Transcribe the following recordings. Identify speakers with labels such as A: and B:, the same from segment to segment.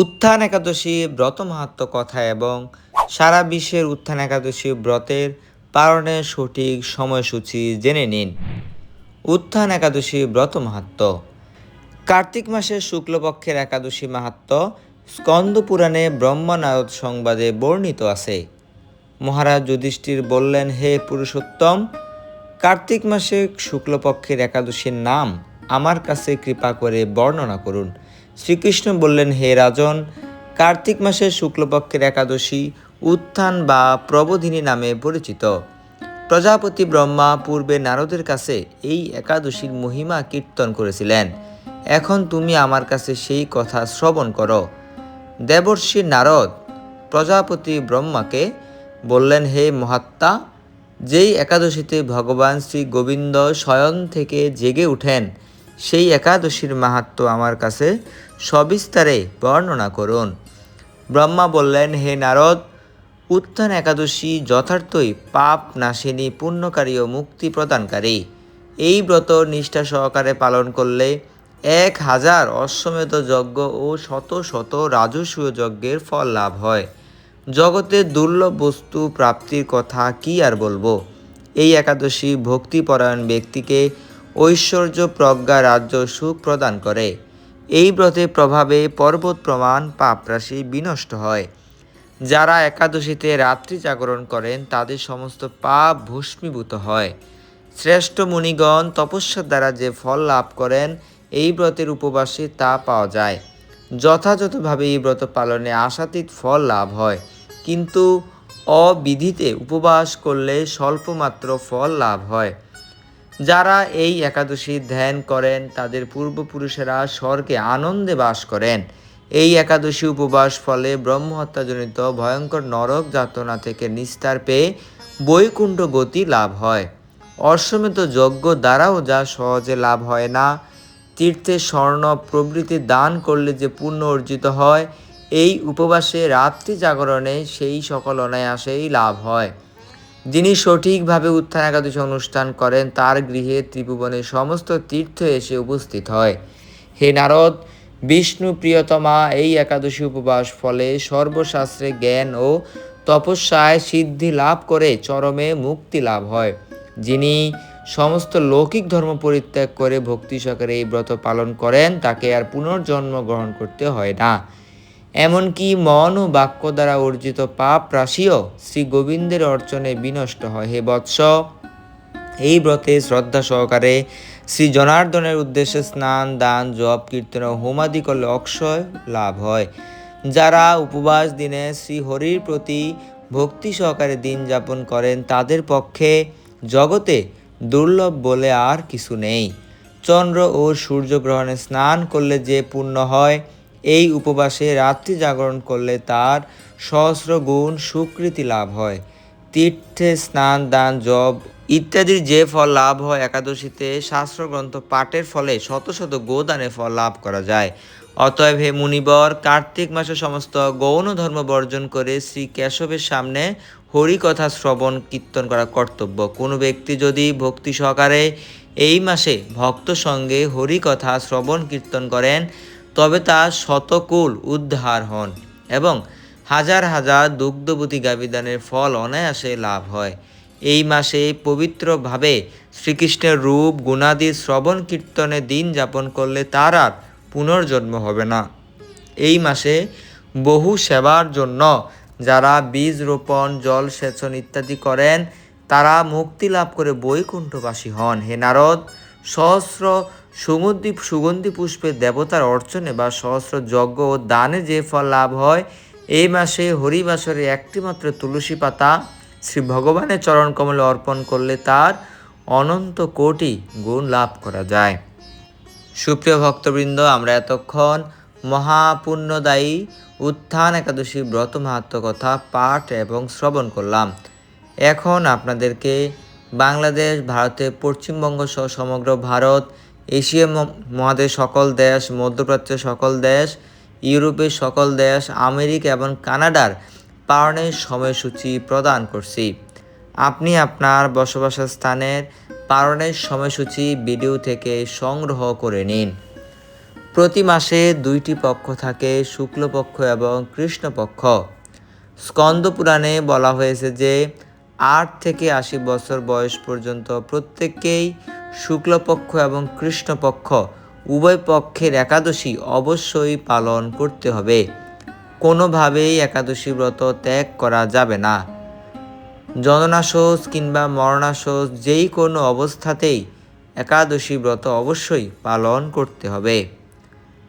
A: উত্থান একাদশী, ব্রত মাহাত্ম কথা এবং সারা বিশ্বের উত্থান একাদশী ব্রতের পালনের সঠিক সময়সূচি জেনে নিন। উত্থান একাদশী, ব্রত মাহাত্ম। কার্তিক মাসের শুক্লপক্ষের একাদশী মাহাত্ম স্কন্দ পুরাণে ব্রহ্মনারদ সংবাদে বর্ণিত আছে। মহারাজ যুধিষ্ঠির বললেন, হে পুরুষোত্তম, কার্তিক মাসে শুক্লপক্ষের একাদশীর নাম আমার কাছে কৃপা করে বর্ণনা করুন। শ্রীকৃষ্ণ বললেন, হে রাজন, কার্তিক মাসের শুক্লপক্ষের একাদশী উত্থান বা প্রবোধিনী নামে পরিচিত। প্রজাপতি ব্রহ্মা পূর্বে নারদের কাছে এই একাদশীর মহিমা কীর্তন করেছিলেন। এখন তুমি আমার কাছে সেই কথা শ্রবণ করো। দেবর্ষি নারদ, প্রজাপতি ব্রহ্মাকে বললেন, হে মহাত্মা, যেই একাদশীতে ভগবান শ্রী গোবিন্দ শয়ন থেকে জেগে উঠেন সেই একাদশীর মাহাত্ম আমার কাছে সবিস্তারে বর্ণনা করুন। ব্রহ্মা বললেন, হে নারদ, উত্থান একাদশী যথার্থই পাপ নাশিনী পুণ্যকারী ও মুক্তি প্রদানকারী। এই ব্রত নিষ্ঠা সহকারে পালন করলে এক হাজার অশ্বমেধ যজ্ঞ ও শত শত রাজস্বীয় যজ্ঞের ফল লাভ হয়। জগতে দুর্লভ বস্তু প্রাপ্তির কথা কি আর বলব? এই একাদশী ভক্তিপরায়ণ ব্যক্তিকে ঐশ্বর্য প্রজ্ঞা রাজ্য সুখ প্রদান করে। এই ব্রতের প্রভাবে পর্বত প্রমাণ পাপরাশি বিনষ্ট হয়। যারা একাদশীতে রাত্রি জাগরণ করেন, তাদের সমস্ত পাপ ভস্মীভূত হয়। শ্রেষ্ঠ মুনিগণ তপস্যার দ্বারা যে ফল লাভ করেন, এই ব্রতের উপবাসে তা পাওয়া যায়। যথাযথভাবে এই ব্রত পালনে আশাতীত ফল লাভ হয়। কিন্তু অবিধিতে উপবাস করলে স্বল্পমাত্র ফল লাভ হয়। যারা এই একাদশী ধ্যান করেন, তাদের পূর্বপুরুষেরা স্বর্গে আনন্দে বাস করেন। এই একাদশী উপবাস ফলে ব্রহ্মহত্যাজনিত ভয়ঙ্কর নরক যাতনা থেকে নিস্তার পেয়ে বৈকুণ্ঠ গতি লাভ হয়। অশ্বমেধ যজ্ঞ দ্বারাও যা সহজে লাভ হয় না, তীর্থে স্বর্ণ প্রভৃতি দান করলে যে পুণ্য অর্জিত হয়, এই উপবাসে রাত্রি জাগরণে সেই সকল অনায়াসেই লাভ হয়। যিনি সঠিকভাবে উত্থান একাদশী অনুষ্ঠান করেন, তার গৃহে ত্রিভুবনের সমস্ত তীর্থ এসে উপস্থিত হয়। হে নারদ, বিষ্ণু প্রিয়তমা, এই একাদশী উপবাস ফলে সর্বশাস্ত্রে জ্ঞান ও তপস্যায় সিদ্ধি লাভ করে চরমে মুক্তি লাভ হয়। যিনি সমস্ত লৌকিক ধর্ম পরিত্যাগ করে ভক্তি সহকারে এই ব্রত পালন করেন, তাকে আর পুনর্জন্ম গ্রহণ করতে হয় না। এমনকি মন ও বাক্য দ্বারা অর্জিত পাপ রাশিও শ্রী গোবিন্দের অর্চনে বিনষ্ট হয়। হে বৎস, এই ব্রতে শ্রদ্ধা সহকারে শ্রী জনার্দনের উদ্দেশ্যে স্নান, দান, জপ, কীর্তন ও হোমাদি করলে অক্ষয় লাভ হয়। যারা উপবাস দিনে শ্রী হরির প্রতি ভক্তি সহকারে দিন যাপন করেন, তাদের পক্ষে জগতে দুর্লভ বলে আর কিছু নেই। চন্দ্র ও সূর্যগ্রহণে স্নান করলে যে পুণ্য হয় এই উপবাসে রাত্রি জাগরণ করলে তার সহস্র গুণ সুকৃতি লাভ হয়। তীর্থে স্নান, দান জব ইত্যাদির যে ফল লাভ হয় একাদশীতে শাস্ত্রগ্রন্থ পাঠের ফলে শত শত গোদানে ফল লাভ করা যায়। অতএব হে মুনিবর, কার্তিক মাসে সমস্ত গৌণ ধর্ম বর্জন করে শ্রী কেশবের সামনে হরিকথা শ্রবণ, কীর্তন করা কর্তব্য। কোনো ব্যক্তি যদি ভক্তি সহকারে এই মাসে ভক্ত সঙ্গে হরিকথা, শ্রবণ, কীর্তন করেন তবে তা শতকুল উদ্ধার হন এবং হাজার হাজার দুগ্ধবতী গাবিদানের ফল অনায়াসে লাভ হয়। এই মাসে পবিত্রভাবে শ্রীকৃষ্ণের রূপ, গুণাদি, শ্রবণ, কীর্তনে দিন যাপন করলে তার আর পুনর্জন্ম হবে না। এই মাসে বহু সেবার জন্য যারা বীজ রোপণ, জল সেচন ইত্যাদি করেন, তারা মুক্তি লাভ করে বৈকুণ্ঠবাসী হন। হে নারদ, সহস্র সুগন্ধি সুগন্ধি পুষ্পের দেবতার অর্চনে বা সহস্র যজ্ঞ ও দানে যে ফল লাভ হয়, এই মাসে হরিবাসরে একটিমাত্র তুলসী পাতা শ্রী ভগবানের চরণ কমলে অর্পণ করলে তার অনন্ত কোটি গুণ লাভ করা যায়। সুপ্রিয় ভক্তবৃন্দ, আমরা এতক্ষণ মহাপুণ্যদায়ী উত্থান একাদশী ব্রত মাহাত্ম কথা পাঠ এবং শ্রবণ করলাম। এখন আপনাদেরকে বাংলাদেশ, ভারতের পশ্চিমবঙ্গ সহ সমগ্র ভারত এশিয়া মহাদেশ সকল দেশ মধ্যপ্রাচ্যের সকল দেশ, ইউরোপের সকল দেশ, আমেরিকা এবং কানাডার পালনের সময়সূচি প্রদান করছি। আপনি আপনার বসবাসের স্থানের পালনের সময়সূচি ভিডিও থেকে সংগ্রহ করে নিন। প্রতি মাসে দুইটি পক্ষ থাকে, শুক্লপক্ষ এবং কৃষ্ণপক্ষ। স্কন্দ পুরাণে বলা হয়েছে যে, আট থেকে আশি বছর বয়স পর্যন্ত প্রত্যেককেই শুক্লপক্ষ এবং কৃষ্ণপক্ষ, উভয় পক্ষের একাদশী অবশ্যই পালন করতে হবে। কোনোভাবেই একাদশী ব্রত ত্যাগ করা যাবে না। জননাশোষ কিংবা মরণাশোষ যেই কোনো অবস্থাতেই একাদশী ব্রত অবশ্যই পালন করতে হবে।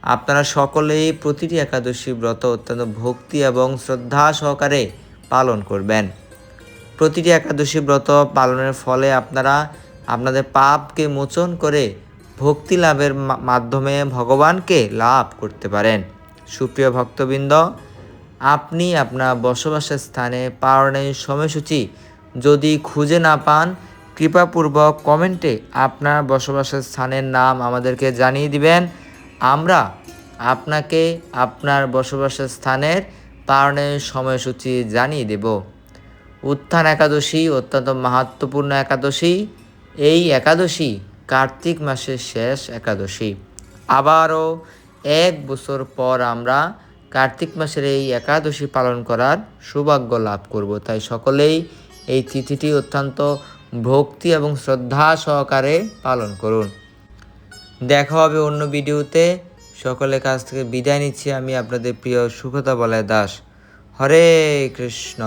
A: আপনারা সকলেই প্রতিটি একাদশী ব্রত অত্যন্ত ভক্তি এবং শ্রদ্ধা সহকারে পালন করবেন। প্রতিটি একাদশী ব্রত পালনের ফলে আপনারা আপনাদের পাপকে মোচন করে ভক্তি লাভের মাধ্যমে ভগবানকে লাভ করতে পারেন। সুপ্রিয় ভক্তবৃন্দ, আপনি আপনার বসবাসের স্থানে পালনের সময়সূচি যদি খুঁজে না পান, কৃপাপূর্বক কমেন্টে আপনার বসবাসের স্থানের নাম আমাদেরকে জানিয়ে দিবেন। আমরা আপনাকে আপনার বসবাসের স্থানের পালনের সময়সূচি জানিয়ে দেব। উত্থান একাদশী অত্যন্ত মাহাত্মপূর্ণ একাদশী। এই একাদশী কার্তিক মাসের শেষ একাদশী। আবারও এক বছর পর আমরা কার্তিক মাসের এই একাদশী পালন করার সৌভাগ্য লাভ করব। তাই সকলেই এই তিথিটি অত্যন্ত ভক্তি এবং শ্রদ্ধা সহকারে পালন করুন। দেখা হবে অন্য ভিডিওতে। সকলের কাছ থেকে বিদায় নিচ্ছি আমি আপনাদের প্রিয় সুখতা বলয় দাস। হরে কৃষ্ণ।